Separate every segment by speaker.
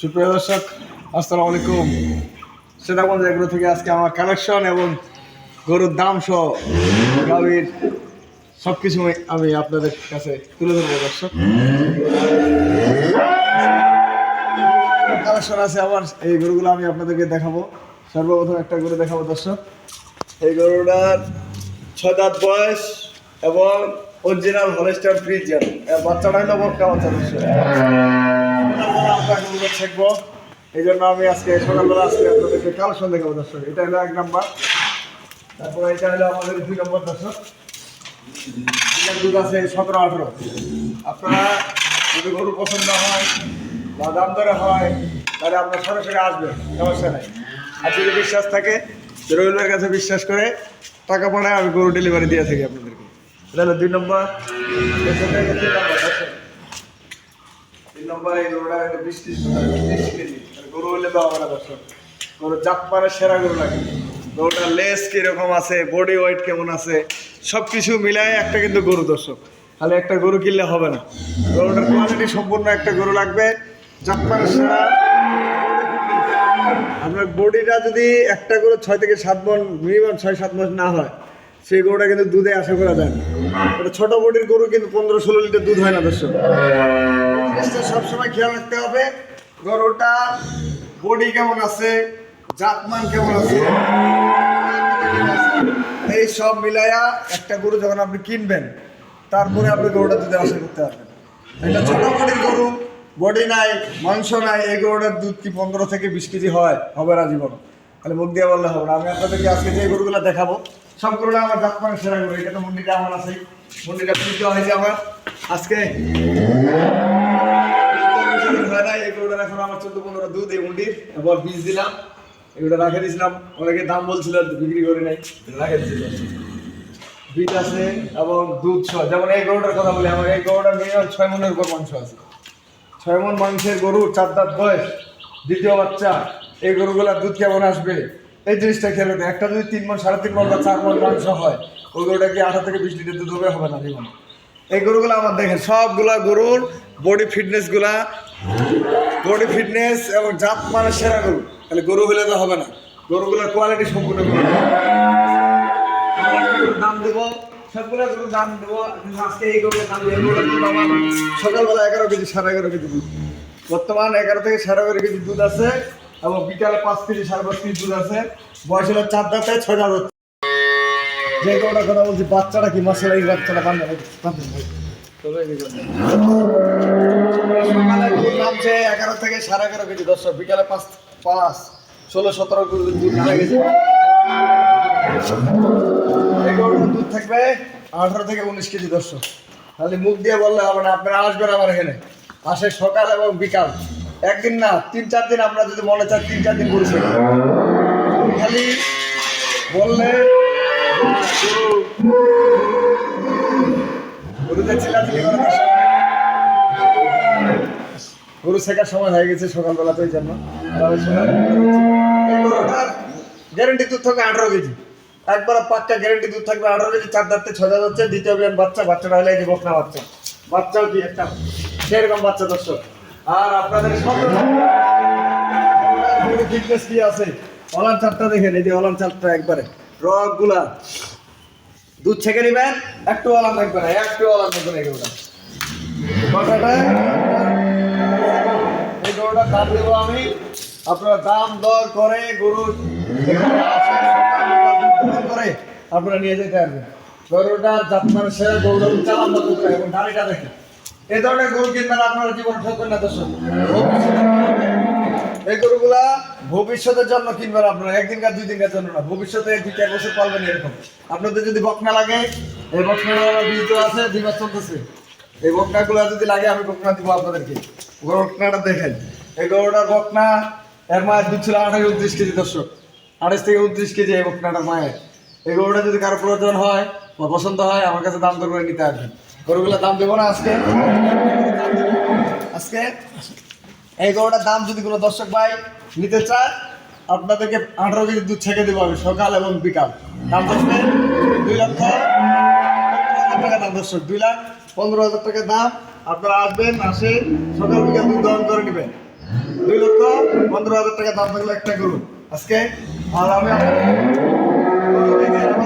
Speaker 1: সুপ্রিয় দর্শক, আসসালামু আলাইকুম। সীতাগঞ্জ এগুলো থেকে আজকে আমার কালেকশন এবং গরুর দাম সহ গাভীর সব কিছু আমি আপনাদের কাছে তুলে ধরবো দর্শক। কালেকশন আছে আমার এই গরুগুলো আমি আপনাদেরকে দেখাবো। সর্বপ্রথম একটা গরু দেখাবো দর্শক। এই গরুটার ছয় দাঁত বয়স এবং অরিজিনাল হলেস্টার ফ্রিজিয়ান বাচ্চাটা হলো বক্কা বাচ্চা, দর্শক। এই জন্য আমি আজকে সকালবেলা আপনাদেরকে এটা হলো এক নাম্বার তারপরে এটা হলো আমাদের দুই নম্বর দুধ আছে সতেরো আপনারা যদি গরু পছন্দ হয় বা দাম দরে হয় তাহলে আপনার সরাসরি আসবেন সমস্যা নেই বিশ্বাস থাকে রবিবার কাছে বিশ্বাস করে টাকা পাঠায় আমি গরু ডেলিভারি দিয়ে থাকি আপনাদেরকে এটা হলো দুই নম্বর তিন নম্বর এই গরুটা একটা বিশ কেজি গরু হলে তো না দর্শক গরু জাত পারে সেরা গরু লাগে। গরুটার লেস কীরকম আছে বডি ওয়েট কেমন আছে সব কিছু মিলায় একটা কিন্তু গরু দর্শক। তাহলে একটা গরু কিনলে হবে না। গরুটার কোয়ালিটি সম্পূর্ণ একটা গরু লাগবে। জাত পারে সেরা। আপনার বডিটা যদি একটা গরু ছয় থেকে সাত মন মিনিমাম ছয় সাত মাস না হয়, সেই গরুটা কিন্তু দুধে আশা করা যায় না। ওটা ছোট বডির গরু কিন্তু পনেরো ষোলো লিটার দুধ হয় না দর্শক। সবসময় খেয়াল রাখতে হবে গরুটা বডি কেমন আছে জাতমান কেমন আছে এই সব মিলায়া একটা গরু যখন আপনি কিনবেন তারপরে আপনি গরুটা দুধে আশা করতে পারবেন। এটা ছোট বডির গরু বডি নাই মাংস নাই এই গরুটার দুধ কি পনেরো থেকে বিশ কেজি হয়? হবে না জীবন। তাহলে মুখ দিয়ে বললে হবে না। আমি আপনাদেরকে আজকে যে গরুগুলো দেখাবো সব গরুটা আমার জাতমানের সেরা গরু এটা তো আমার আছে। মন্ডিটা ফ্রি হয়েছে আমার। আজকে এখন আমার চোদ্দ পনেরো দুধ এই বীজ দিলাম। রাখে দিয়েছিলাম অনেকে দাম বলছিল বিক্রি করে নাই। রাখে বীজ আছে এবং দুধ সহ যেমন এই গরুটার কথা বলি, আমার এই গরুটার মিনিমাম ছয় মনের উপর মাংস আছে। ছয় মন মাংসের গরু, চার দাঁত বয়স। দ্বিতীয় বাচ্চা, এই গরুগুলার দুধ কেমন আসবে? এই জিনিসটা খেয়াল রাখবেন একটা যদি তিন মন সাড়ে তিন মন বা চার মন মাংস হয়, ওই গরুটা কি আঠারো থেকে বিশ লিটার দুধ হবে? হবে না, জীবনে। এই গরুগুলো আমার দেখেন, সবগুলা গরুর বডি ফিটনেসগুলা বডি ফিটনেস এবং জাত মানে সেরা গরু। তাহলে গরু হলে তো হবে না। গরুগুলোর কোয়ালিটি সম্পূর্ণ দাম দেবো, সবগুলো গরুর দাম দেবো। আজকে এই গরুর দাম দেবো সকালবেলা এগারো কেজি, সাড়ে এগারো কেজি দুধ। বর্তমান এগারো থেকে সাড়ে এগারো কেজি দুধ আছে। এবং বিকালে পাঁচ কেজি, সাড়ে পাঁচ কেজি দুধ আছে। বয়স হলো চার দাঁতে ছয় দাঁত। যে কথা বলছি, বাচ্চাটা কি মশলা এই বাচ্চাটা বান্ধব। সকালে এগারো থেকে সাড়ে এগারো কেজি। দশ বিকালে পাঁচ পাঁচ, ষোলো, সতেরো কেজি দুধ গেছে। দুধ থাকবে আঠারো থেকে উনিশ কেজি দশ খালি মুখ দিয়ে বললে হবে না, আপনারা আসবেন আমার এখানে। আসে সকাল এবং বিকাল। একদিন না, তিন, চার দিন আমরা যদি মনে চাই তিন, চার দিন ঘুরছি খালি বললে গরু শেখার সময় হয়ে গেছে সকালবেলা তো এই জন্য। গ্যারেন্টি দুধ থাকবে আঠারো কেজি। একবার পাক্কা গ্যারেন্টি দুধ থাকবে আঠারো কেজি, চার দাঁতে দাঁত হচ্ছে, দ্বিতীয় বিয়ান বাচ্চা, বাচ্চাটা হলে যে বকনা বাচ্চা। বাচ্চাও কি একটা সেরকম বাচ্চা দর্শক। আর আপনাদের ফিটনেস কি আছে? অলান চারটা দেখেন, এই যে অলান চারটা একবারে। রকগুলা দুধ ছেঁকে নেবেন, একটু অলান থাকবে না, একটু অলান থাকবে না এগুলো কথাটা এই গরুটার দাম দেবো আমি। আপনারা দাম দর করে গরু করে আপনারা নিয়ে যেতে পারবেন। গরুটার যত্নের সেরা গরু চালান এবং দাড়িটা দেখে এই ধরনের গরু কিনবেন আপনারা জীবন ঠকবেন না দর্শক। হবে? এই গরুগুলা ভবিষ্যতের জন্য কিনবেন আপনারা। একদিনকার দুই দিনকার জন্য না। ভবিষ্যতে দুই চার বছর পালবেন এরকম। আপনাদের যদি বকনা লাগে এই আমার বীজ আছে দুই মাস চলতেছে। এই বকনাগুলো যদি লাগে আমি বকনা দিব আপনাদেরকে। বকনাটা দেখেন। এই গরুটার বকনা এর মায়ের দুধ ছিল আঠাশ উনত্রিশ কেজি দর্শক। আঠাশ থেকে উনত্রিশ কেজি এই বকনাটার মায়ের। এই গরুটা যদি কারও প্রয়োজন হয় বা পছন্দ হয় আমার কাছে দাম দর করে নিতে আসবেন। গরুগুলোর দাম দেবো না আজকে? আজকে? এই গরুটার দাম যদি কোনো দর্শক ভাই নিতে চায়, আপনাদেরকে আঠারো কেজি দুধ ছেঁকে দেবো আমি সকাল এবং বিকাল। দাম বসবে দুই লক্ষ টাকা দাম দর্শক, দুই লাখ পনেরো হাজার টাকা দাম। আপনারা আসবেন, আসে সকাল বিকাল দুধ দহন করে নেবেন। দুই লক্ষ পনেরো হাজার টাকা দাম থাকলে একটা গরু। আজকে আর আমি আমার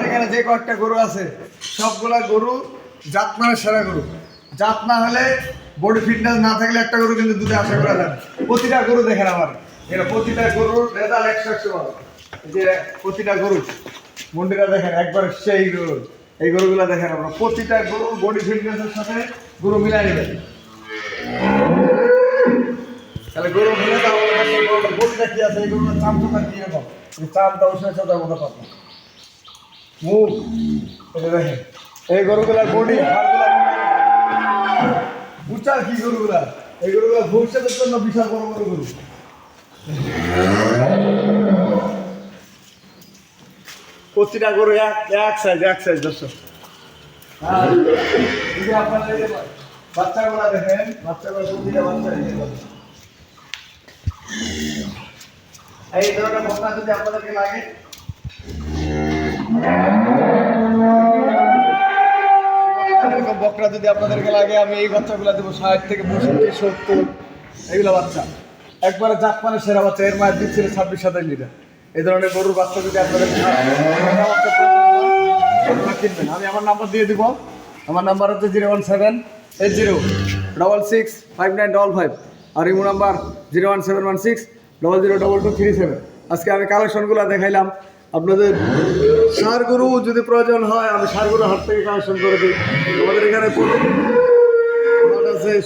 Speaker 1: এখানে যে কয়েকটা গরু আছে, সবগুলা গরু জাত মানে সেরা গরু। জাত না হলে বডি ফিটনেস না থাকলে একটা গরু কিন্তু দুধে আশা করা যায় প্রতিটা গরু দেখেন আমার। এটা প্রতিটা গরুর রেজাল্ট একশো একশো ভালো। যে প্রতিটা গরু, মন্ডিরা দেখেন, একবার সেই গরু। এই গরুগুলো দেখেন আমরা প্রতিটা গরু বডি ফিটনেসের সাথে গরু মিলাই নেবেন। তাহলে গরু মিলে বডিটা কি আছে, এই গরুর চামচটা কি রকম চামটা উষ্ণ চোদ্দার মতো পাবো মুখ এটা দেখেন এই গরুগুলার বডি হাড়গুলা উঁচা কি গরুগুলা? এই গরুগুলা ভবিষ্যতের জন্য বিশাল বড় বড় গরু। প্রতিটা গরু এক এক সাইজ এক সাইজ দর্শক। আর এই যে আপনারা এই যে বাচ্চাগুলা দেখেন, বাচ্চাগুলা প্রতিটা এই ধরনের বকনা যদি আপনাদেরকে লাগে। এরকম যদি আপনাদেরকে লাগে, আমি এই বাচ্চাগুলো দেবো ষাট থেকে পঁয়ষট্টি, সত্তর এইগুলো বাচ্চা। একবারে জাতমানের সেরা বাচ্চা, এর মায়ের দিক ছিল ছাব্বিশ সাতাশ লিটার। এই ধরনের গরুর বাচ্চা যদি আপনাদের কিনবেন, আমি আমার নাম্বার দিয়ে দিব। আমার নাম্বার হচ্ছে zero one seven eight zero double six five nine double five আর imo number zero one seven one six double zero double two three seven. আজকে আমি কালেকশনগুলো দেখাইলাম। আপনাদের সার গরু যদি প্রয়োজন হয়, আমি সার গরু হাট থেকে কালেকশন করে দিই। আমাদের এখানে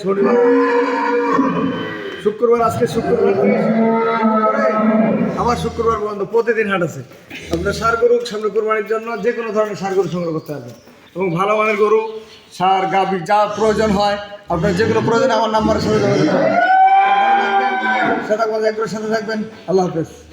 Speaker 1: শনিবার। শুক্রবার, আজকে শুক্রবার। আমার শুক্রবার বন্ধ, প্রতিদিন হাট আছে। আপনার সার গরু সামনে কোরবানির জন্য যে কোনো ধরনের সার গরু সংগ্রহ করতে পারবেন। এবং ভালো মানের গরু, সার, গাভি, যা প্রয়োজন হয়, আপনার যেগুলো প্রয়োজন, আমার নাম্বারের সাথে যোগাযোগ করবেন সাথে থাকবেন সাথে থাকবেন। আল্লাহ হাফেজ।